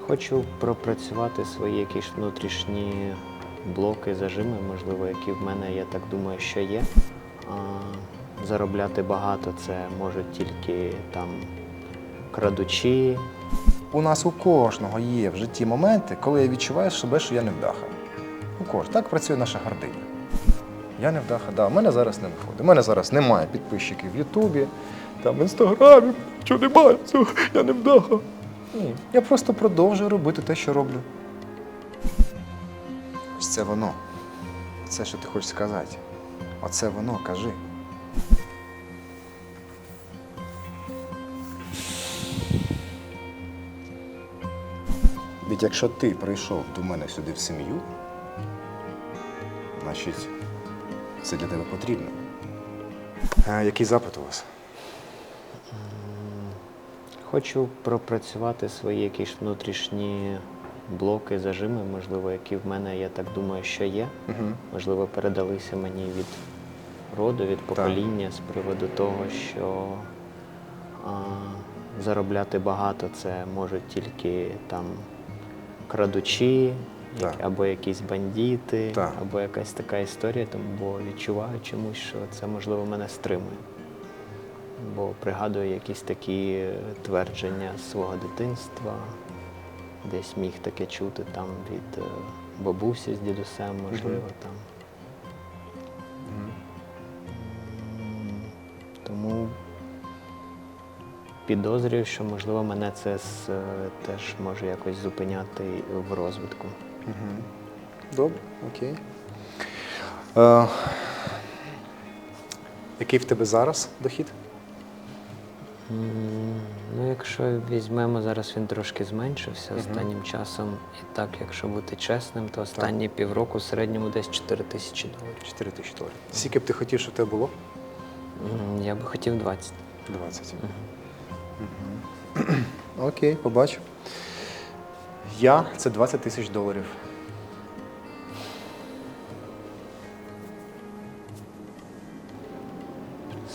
Хочу пропрацювати свої якісь внутрішні блоки, зажими, можливо, які в мене, я так думаю, що є. А, заробляти багато це можуть тільки там крадучі. У нас у кожного є в житті моменти, коли я відчуваю себе, що я не вдаха. У кожного. Так працює наша гординя. Я не вдаха, да, в мене зараз не виходить. У мене зараз немає підписчиків в Ютубі, там в інстаграмі, що немає, цього, я не вдаха. Ні. Я просто продовжую робити те, що роблю. Ось це воно. Це, що ти хочеш сказати. Оце воно, кажи. Ведь якщо ти прийшов до мене сюди в сім'ю, значить це для тебе потрібно. А, який запит у вас? Хочу пропрацювати свої якісь внутрішні блоки, зажими, можливо, які в мене, я так думаю, що є. Угу. можливо, передалися мені від роду, від покоління з приводу того, що а, заробляти багато це можуть тільки там крадучі, Так. або якісь бандити, Так. або якась така історія, тому бо відчуваю чомусь, що це можливо мене стримує. Бо пригадую якісь такі е, твердження з свого дитинства, десь міг таке чути там від е, бабусі з дідусем, можливо, там. М, Тому підозрюю, що можливо мене це з- е, теж може якось зупиняти в розвитку. Угу. Добре, окей. Е, який в тебе зараз дохід? Ну, якщо візьмемо, зараз він трошки зменшився останнім часом. І так, якщо бути чесним, то останні півроку в середньому десь 4 тисячі доларів. 4 тисячі доларів. Скільки б ти хотів, щоб тебе було? М, Я би хотів 20. 20. Окей, побачу. Я це 20 тисяч доларів.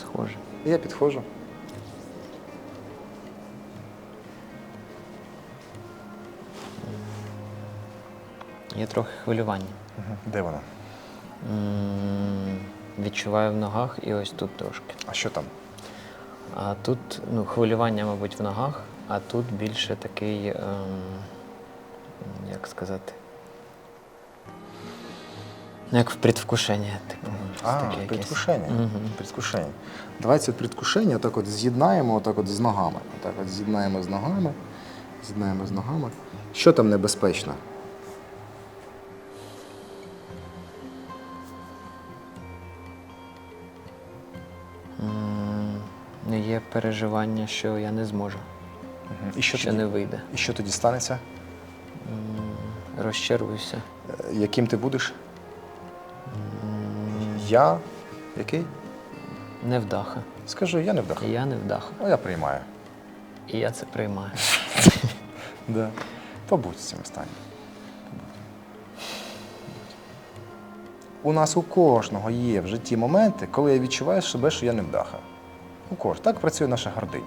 Схоже. Я підходжу. Є трохи хвилювання. Де вона? М, Відчуваю в ногах і ось тут трошки. А що там? А тут ну, хвилювання, мабуть, в ногах, а тут більше такий, ем, як сказати, ну, як в предвкушенні, типу. щось А, таке якесь. предвкушення. Мгм. Предвкушення. Давай це предвкушення так от з'єднаємо отак от з ногами. Так от з'єднаємо з ногами. З'єднаємо з ногами. Що там небезпечно? Переживання, що я не зможу, І що, що тоді? не вийде. І що тоді станеться? Розчаруюся. Е, Яким ти будеш? Я. Який? Невдаха. Скажи, я не вдах. І я невдаха. Ну, я приймаю. І я це приймаю. Да. Побудь з цим останнім. У нас у кожного є в житті моменти, коли я відчуваю себе, що я не вдаха. У кожного. Так працює наша гординя.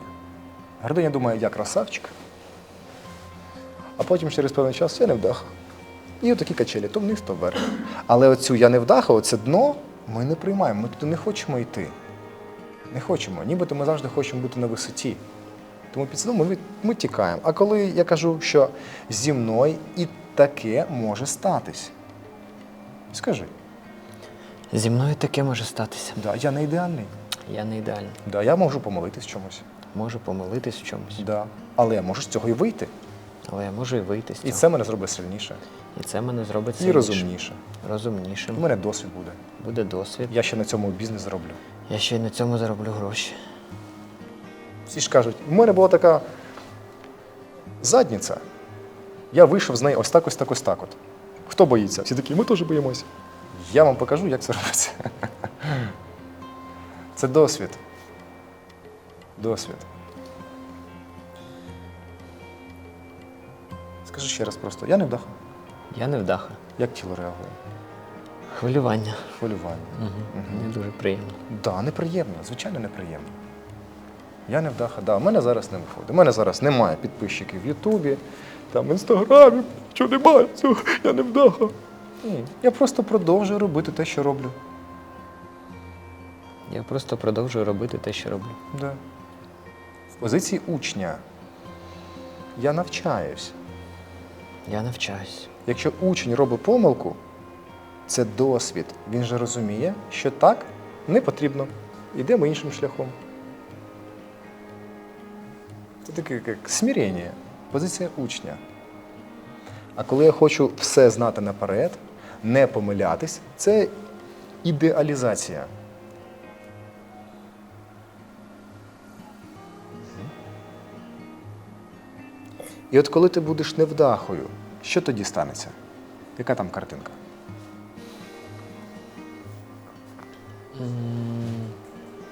Гординя думає, я красавчик, а потім через певний час я не вдаха. І отакі качелі, то вниз, то вверх. Але оцю я не вдаха, оце дно ми не приймаємо. Ми туди не хочемо йти. Не хочемо. Нібито ми завжди хочемо бути на висоті. Тому підсвідомо ми, ми тікаємо. А коли я кажу, що зі мною і таке може статись. Скажи, Зі мною таке може статися. да, я не ідеальний. Я не ідеальний. Да, я можу помилитись в чомусь. Можу помилитись в чомусь, Да. Але я можу з цього і вийти. але я можу і вийти з І це мене зробить сильніше. І це мене зробить сильніше. І розумніше. розумнішим. У мене досвід буде. Буде досвід. Я ще на цьому бізнес зроблю. Я ще й на цьому зароблю гроші. Всі ж кажуть, у мене була така задниця. Я вийшов з неї ось так, ось так, ось так. От. Хто боїться? Всі такі, ми теж боїмося. Я вам покажу, як це робиться. Це досвід. Досвід. Скажи ще раз просто, я не вдаха. Я не вдаха. Як тіло реагує? Хвилювання. Хвилювання. Угу. Не дуже приємно. Так, да, неприємно, звичайно, неприємно. Я не вдаха. Да, у мене зараз не виходить. У мене зараз немає підписчиків в Ютубі, там в Інстаграмі, що немає, цього, я не вдаха. Ні, я просто продовжую робити те, що роблю. Я просто продовжую робити те, що роблю. Да. В позиції учня я навчаюсь. Я навчаюсь. Якщо учень робить помилку, це досвід. Він же розуміє, що так не потрібно. Йдемо іншим шляхом. Це таке як смирення, позиція учня. А коли я хочу все знати наперед, не помилятись, це ідеалізація. І от коли ти будеш невдахою, що тоді станеться? Яка там картинка?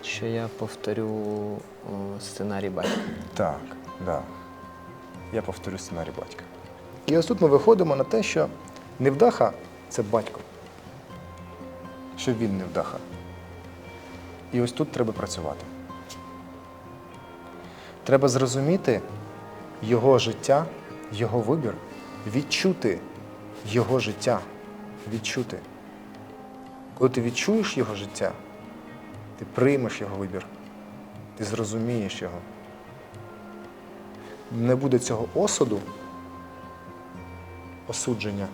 Що я повторю о, сценарій батька. Так, да. Я повторю сценарій батька. І ось тут ми виходимо на те, що невдаха це батько. Що він невдаха. І ось тут треба працювати. Треба зрозуміти його життя, його вибір, відчути його життя. Відчути. Коли ти відчуєш його життя, ти приймеш його вибір, ти зрозумієш його не буде цього осуду, осудження,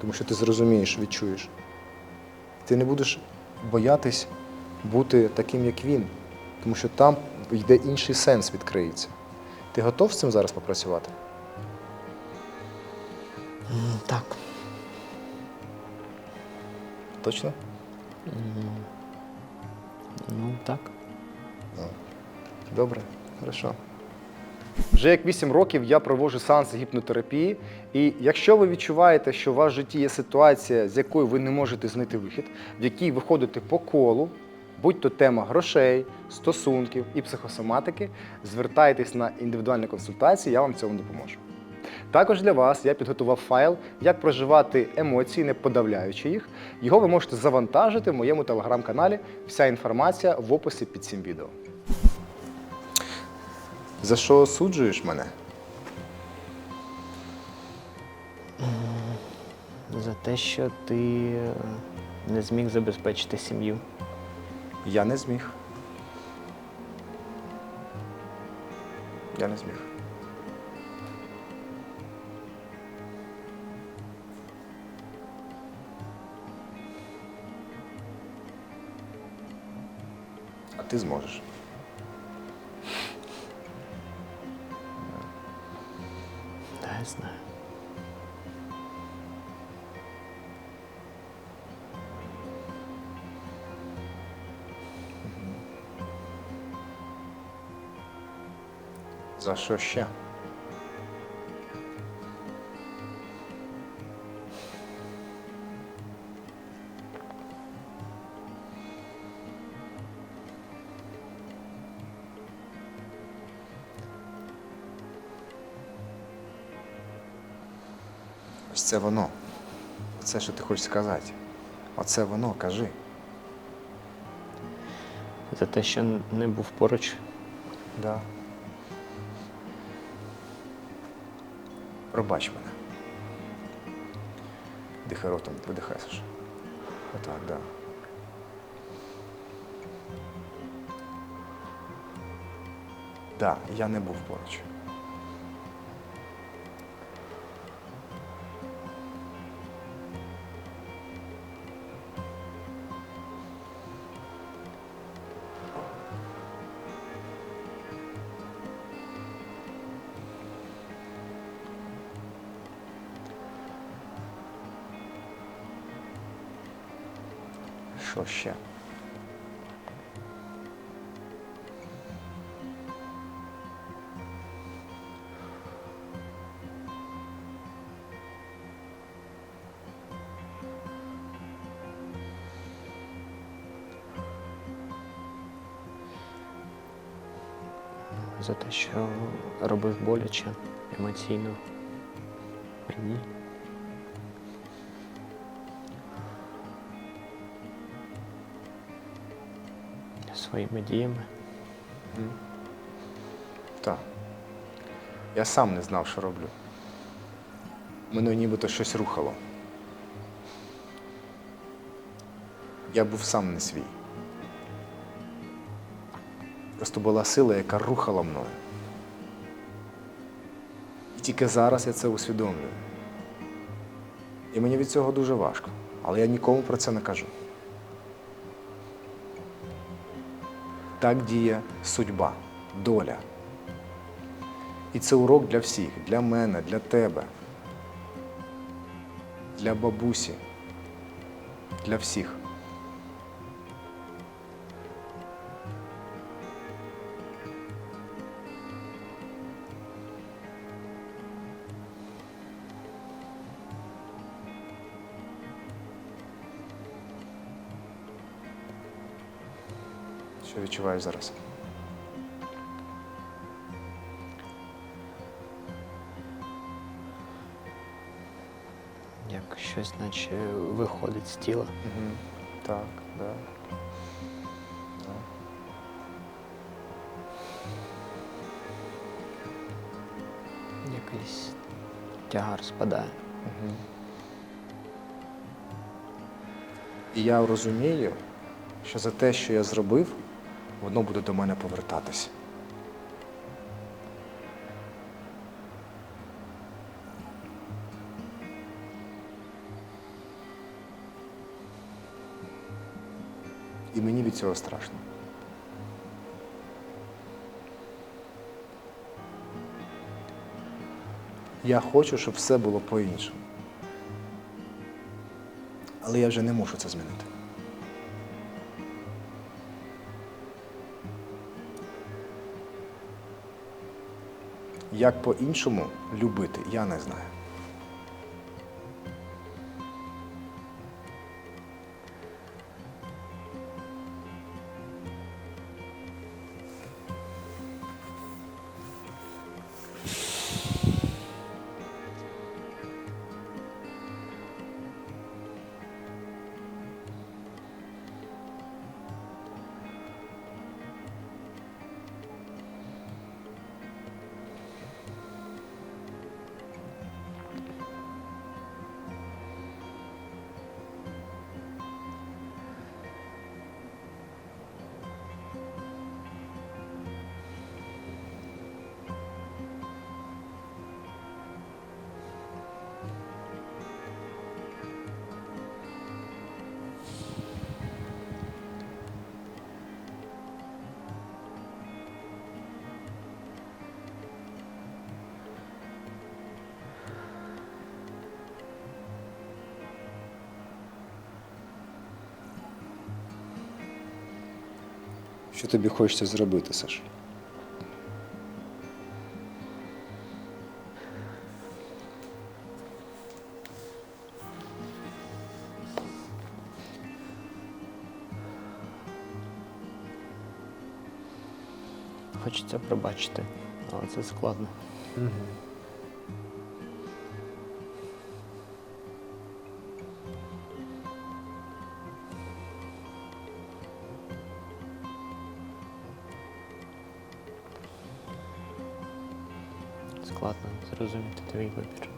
тому що ти зрозумієш, відчуєш. Ти не будеш боятись бути таким, як він, тому що там йде інший сенс відкриється. Ти готов з цим зараз попрацювати? М, Так. Точно? Ну так. Добре, хорошо. Вже як 8 років я проводжу сеанси гіпнотерапії, і якщо ви відчуваєте, що в житті є ситуація, з якої ви не можете знайти вихід, в якій ви ходите по колу, будь то тема грошей, стосунків і психосоматики, звертайтесь на індивідуальні консультації, я вам в цьому допоможу. Також для вас я підготував файл, як проживати емоції, не подавляючи їх. Його ви можете завантажити в моєму телеграм-каналі. Вся інформація в описі під цим відео. За що осуджуєш мене? За те, що ти е, не зміг забезпечити сім'ю. Я не зміг. Я не зміг. А ти зможеш. За що ще? Ось це воно. Це, що ти хочеш сказати. Оце воно, кажи. За те, що не був поруч. Да. Пробач мене. Дихай ротом, видихай, Саша. Отак, да. Да, я не був поруч. Що ще? За те, що робив боляче емоційно мені. Своїми діями. Так. Я сам не знав, що роблю. Мене нібито щось рухало. Я був сам не свій. Просто була сила, яка рухала мною. І тільки зараз я це усвідомлюю. І мені від цього дуже важко. Але я нікому про це не кажу. Так діє судьба, доля. І це урок для всіх, для мене, для тебе, для бабусі, для всіх. Що відчуваєш зараз? Як щось наче виходить з тіла. Угу. Так, да. да. Якийсь тягар спадає. Угу. І я розумію, що за те, що я зробив, воно буде до мене повертатись. І мені від цього страшно. Я хочу, щоб все було по-іншому. Але я вже не можу це змінити. Як по-іншому любити, я не знаю. Що тобі хочеться зробити, Саш? Хочеться пробачити, але це складно. Складно зрозуміти твій вибір.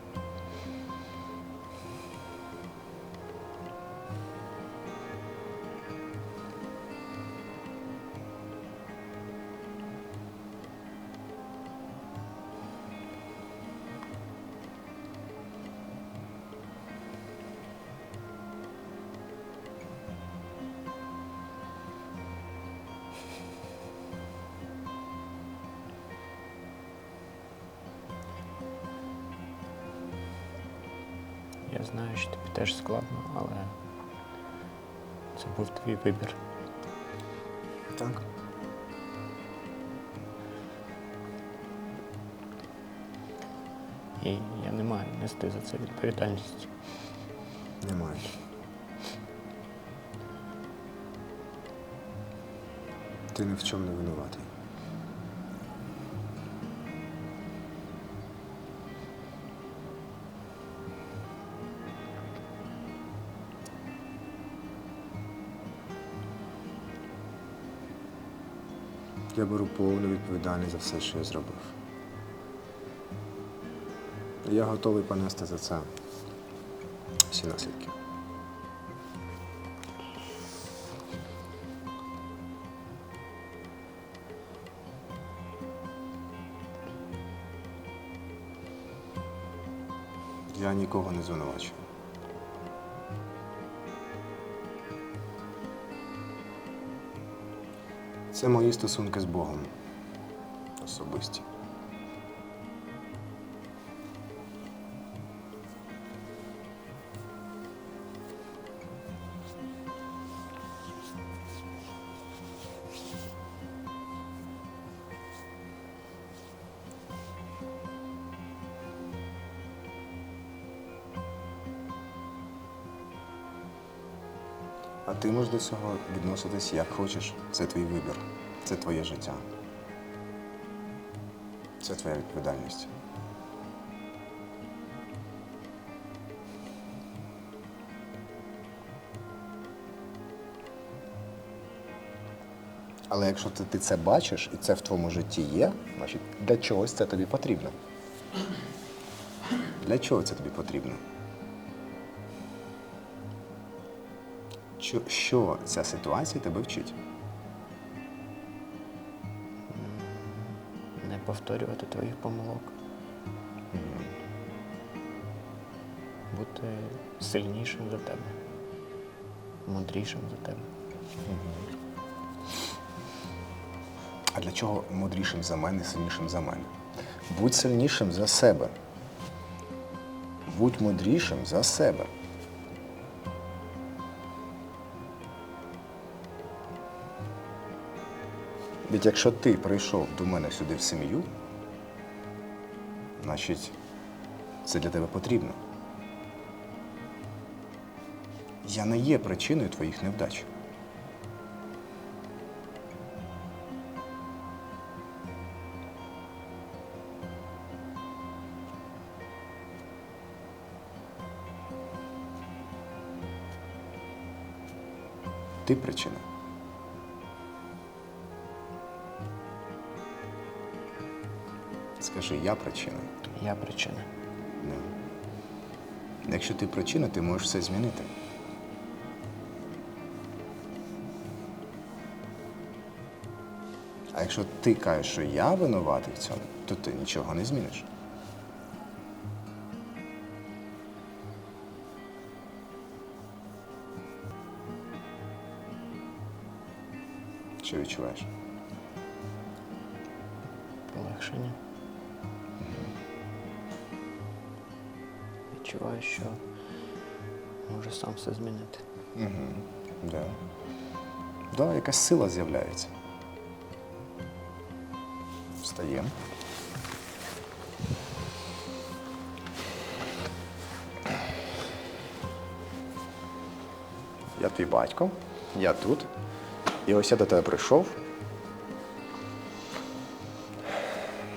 Вибір. Так. І я не маю нести за це відповідальність. Немає. Ти ні в чому не винуватий. Я беру повну відповідальність за все, що я зробив. Я готовий понести за це всі наслідки. Я нікого не звинувачую. Це мої стосунки з Богом. Особисті. Можеш до цього відноситись як хочеш. Це твій вибір, це твоє життя. Це твоя відповідальність. Але якщо ти, ти це бачиш і це в твоєму житті є, значить для чогось це тобі потрібно. Для чого це тобі потрібно? Що, що ця ситуація тебе вчить? Не повторювати твоїх помилок. Бути сильнішим за тебе, мудрішим за тебе. А для чого мудрішим за мене, сильнішим за мене? Будь сильнішим за себе. Будь мудрішим за себе. Ведь якщо ти прийшов до мене сюди в сім'ю, значить це для тебе потрібно. Я не є причиною твоїх невдач. Ти причина. Скажи, я причина. Я причина. Да. Якщо ти причина, ти можеш все змінити. А якщо ти кажеш, що я винуватий в цьому, то ти нічого не зміниш. Що відчуваєш? Полегшення. Відчуваю, що можу сам все змінити. Да. Да, якась сила з'являється. Встаємо. Я твій батько, я тут. І ось я до тебе прийшов.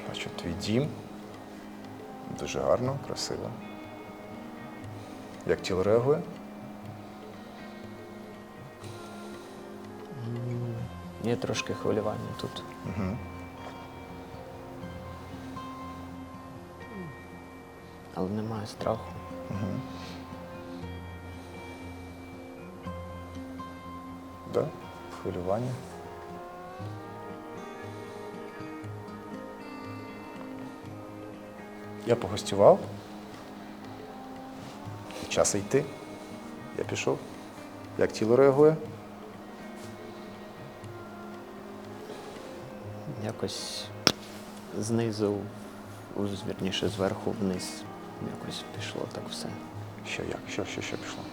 Бачу твій дім. Дуже гарно, красиво. Як тіло реагує? Є трошки хвилювання тут. Але немає страху. Да? Хвилювання. Я погостював. Час йти. Я пішов. Як тіло реагує? Якось знизу, вірніше, зверху вниз. Якось пішло так все. Що як? Що, що, що пішло?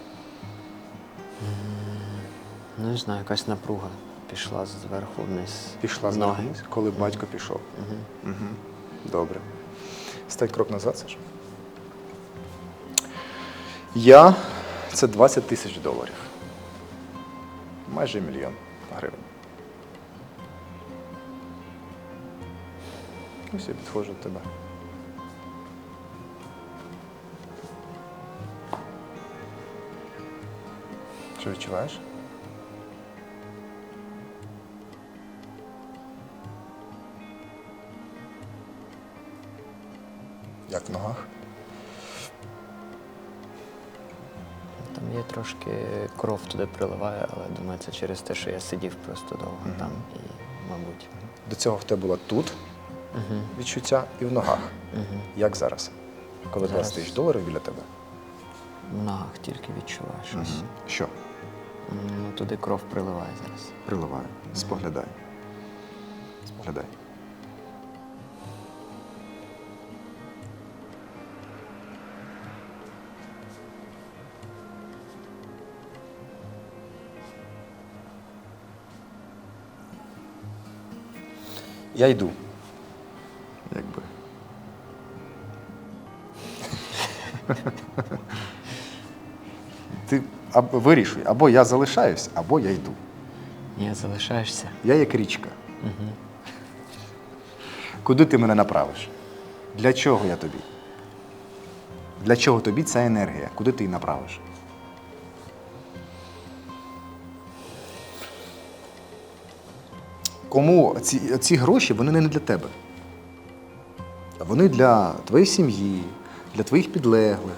Ну, не знаю, якась напруга пішла зверху вниз. Пішла з ноги. ноги, коли батько пішов. Угу. Угу. Добре. Стань крок назад, Саш. Я це 20 тисяч доларів. Майже мільйон гривень. Ось я підходжу до тебе. Що відчуваєш? Як в ногах? Там є трошки кров туди приливає, але думаю, це через те, що я сидів просто довго там і, мабуть. До цього в тебе було тут Угу. відчуття і в ногах. Угу. Як зараз? Коли Зараз. 20 тисяч доларів біля тебе? В ногах тільки відчуваю щось. Що? Ну, туди кров приливає зараз. Приливає. Споглядай. Споглядай. Я йду. Якби. Ти або вирішуй, або я залишаюсь, або я йду. Ні, залишаєшся. Я як річка. Угу. Куди ти мене направиш? Для чого я тобі? Для чого тобі ця енергія? Куди ти її направиш? Кому ці, ці гроші вони не для тебе. Вони для твоєї сім'ї, для твоїх підлеглих.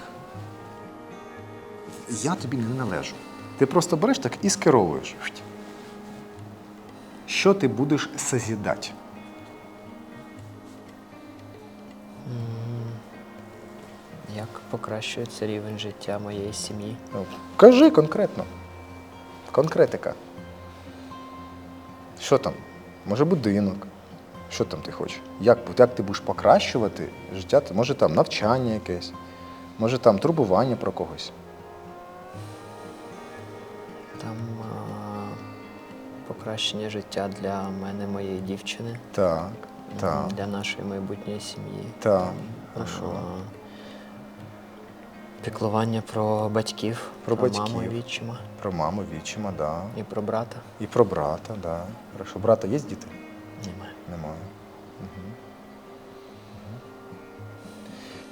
Я тобі не належу. Ти просто береш так і скеровуєш. Що ти будеш созідати? Як покращується рівень життя моєї сім'ї? Ну, кажи конкретно. Конкретика. Що там? Може будинок? Що там ти хочеш? Як, як ти будеш покращувати життя? Може там навчання якесь, може там турбування про когось. Там а, покращення життя для мене, моєї дівчини, Так, м, так, для нашої майбутньої сім'ї. так. Там, Хорошо. а, Піклування про батьків, Про маму батьків. і відчима Про маму, відчима, да. і про брата. І про брата, да. Хорошо. Брата є діти? Немає. Немає. Угу.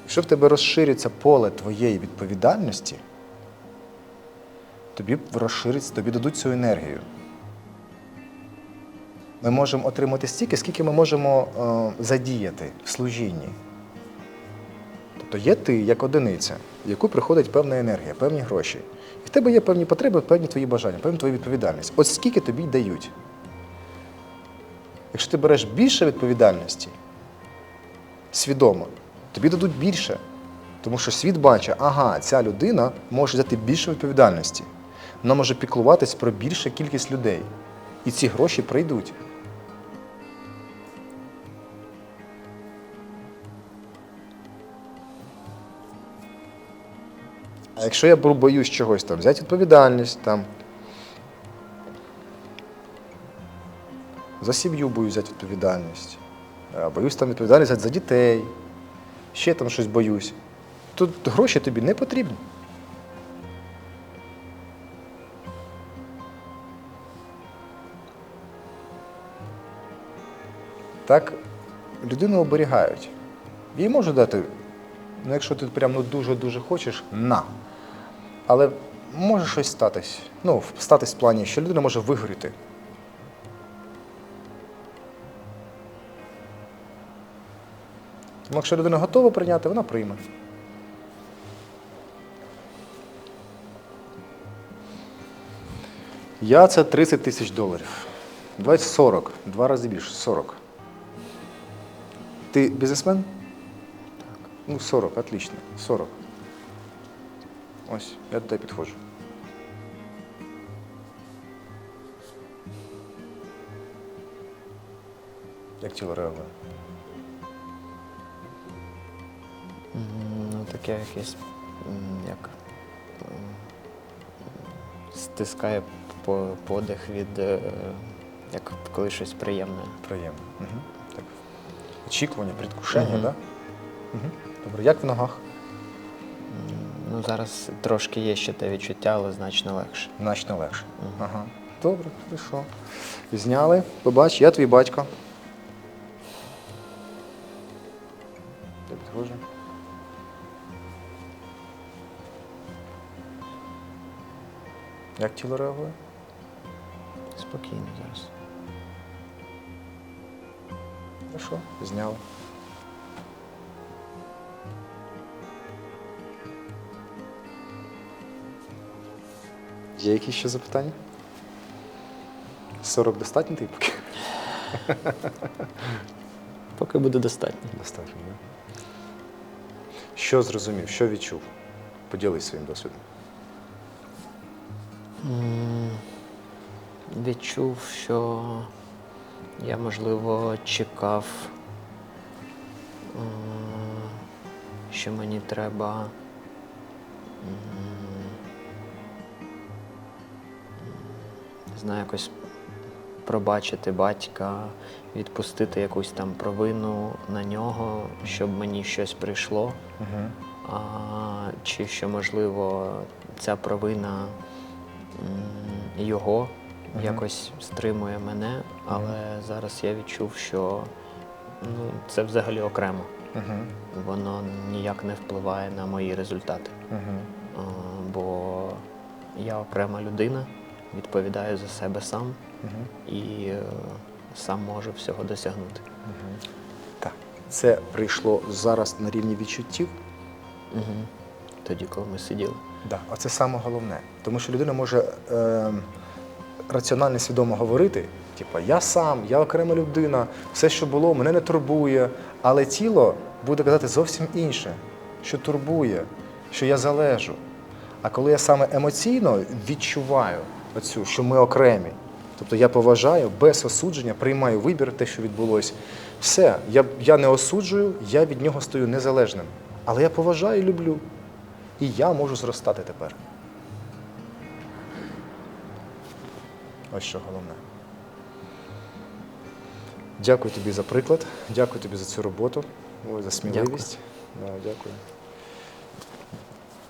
Якщо в тебе розшириться поле твоєї відповідальності, тобі розшириться, тобі дадуть цю енергію. Ми можемо отримати стільки, скільки ми можемо е, задіяти в служінні. Тобто є ти як одиниця, в яку приходить певна енергія, певні гроші. І в тебе є певні потреби, певні твої бажання, певна твоя відповідальність. От скільки тобі дають. Якщо ти береш більше відповідальності, свідомо, тобі дадуть більше. Тому що світ бачить, ага, ця людина може взяти більше відповідальності. Вона може піклуватись про більшу кількість людей. І ці гроші прийдуть. А якщо я боюсь чогось там, взяти відповідальність там. За сім'ю боюсь взяти відповідальність. Боюсь там відповідальність взяти за дітей. Ще там щось боюсь. Тут гроші тобі не потрібні. Так людину оберігають. Їй можуть дати, ну якщо ти прям ну, дуже-дуже хочеш, на. Але може щось статись. Ну, статись в плані, що людина може вигоріти. Тому якщо людина готова прийняти, вона прийме. Я це 30 тисяч доларів. Давай 40. Два рази більше. 40. Ти бізнесмен? Так. Ну, 40, отлично. 40. Ось, я до тебе підходжу. Як тіло реагує? Ну, таке якесь, м, як м, стискає по- подих від, е, як коли щось приємне. Приємно. Угу. Так. Очікування, предвкушення, так? Мгм. Да? Угу. Добре, як в ногах? Ну, зараз трошки є ще те відчуття, але значно легше. Значно легше. Ага. Добре, хорошо. Зняли. Побач, я твій батько. Я підходжу. Як тіло реагує? Спокійно зараз. Хорошо, зняли. Є якісь ще запитання? 40 достатньо ти поки? Поки буде достатньо. Достатньо, да? Що зрозумів, що відчув? Поділись своїм досвідом. М, Відчув, що я, можливо, чекав, м, що мені треба м, знаю, якось пробачити батька, відпустити якусь там провину на нього, щоб мені щось прийшло. Угу. А, чи що, можливо, ця провина м, його Мгм. якось стримує мене, але зараз я відчув, що ну, це взагалі окремо. Угу. Воно ніяк не впливає на мої результати. Угу. А, бо я окрема людина, відповідаю за себе сам Угу. і е, сам можу всього досягнути. Так. Це прийшло зараз на рівні відчуттів. Угу. Тоді, коли ми сиділи. Да. Оце саме головне. Тому що людина може е, раціонально свідомо говорити, типу, я сам, я окрема людина, все, що було, мене не турбує. Але тіло буде казати зовсім інше, що турбує, що я залежу. А коли я саме емоційно відчуваю оцю, що ми окремі, тобто я поважаю без осудження, приймаю вибір, те, що відбулося, все, я, я не осуджую, я від нього стою незалежним. Але я поважаю і люблю. І я можу зростати тепер. Ось що головне. Дякую тобі за приклад, дякую тобі за цю роботу, за сміливість. Да, дякую.